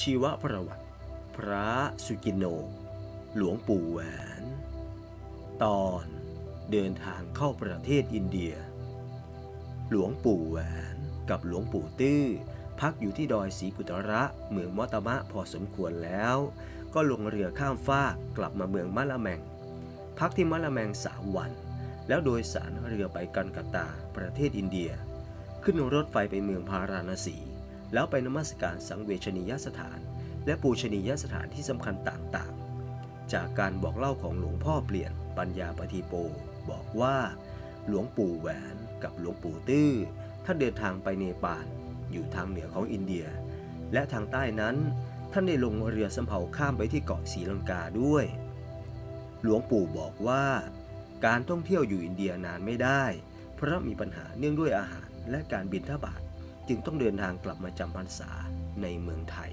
ชีวประวัติ พระสุกินโน หลวงปู่แหวน ตอนเดินทางเข้าประเทศอินเดีย หลวงปู่แหวนกับหลวงปู่ตื้อ พักอยู่ที่ดอยศรีกุตระเมืองมอตมะพอสมควรแล้ว ก็ลงเรือข้ามฟากกลับมาเมืองมะละแมง พักที่มะละแมงสามวัน แล้วโดยสารเรือไปกันกตาประเทศอินเดีย ขึ้นรถไฟไปเมืองพาราณสี แล้วไปนมัสการสังเวชนียสถาน และปูชนียสถานที่สำคัญต่างๆ จากการบอกเล่าของหลวงพ่อเปลี่ยนปัญญาปฏิโป บอกว่า หลวงปู่แหวนกับหลวงปู่ตื้อท่านเดินทางไปเนปาลอยู่ทางเหนือของอินเดีย และทางใต้นั้นท่านได้ลงเรือสำเภาข้ามไปที่เกาะศรีลังกาด้วย หลวงปู่บอกว่า การท่องเที่ยวอยู่อินเดียนานไม่ได้ เพราะมีปัญหาเนื่องด้วยอาหารและการบินทบาท จึงต้องเดินทางกลับมาจำพรรษาในเมืองไทย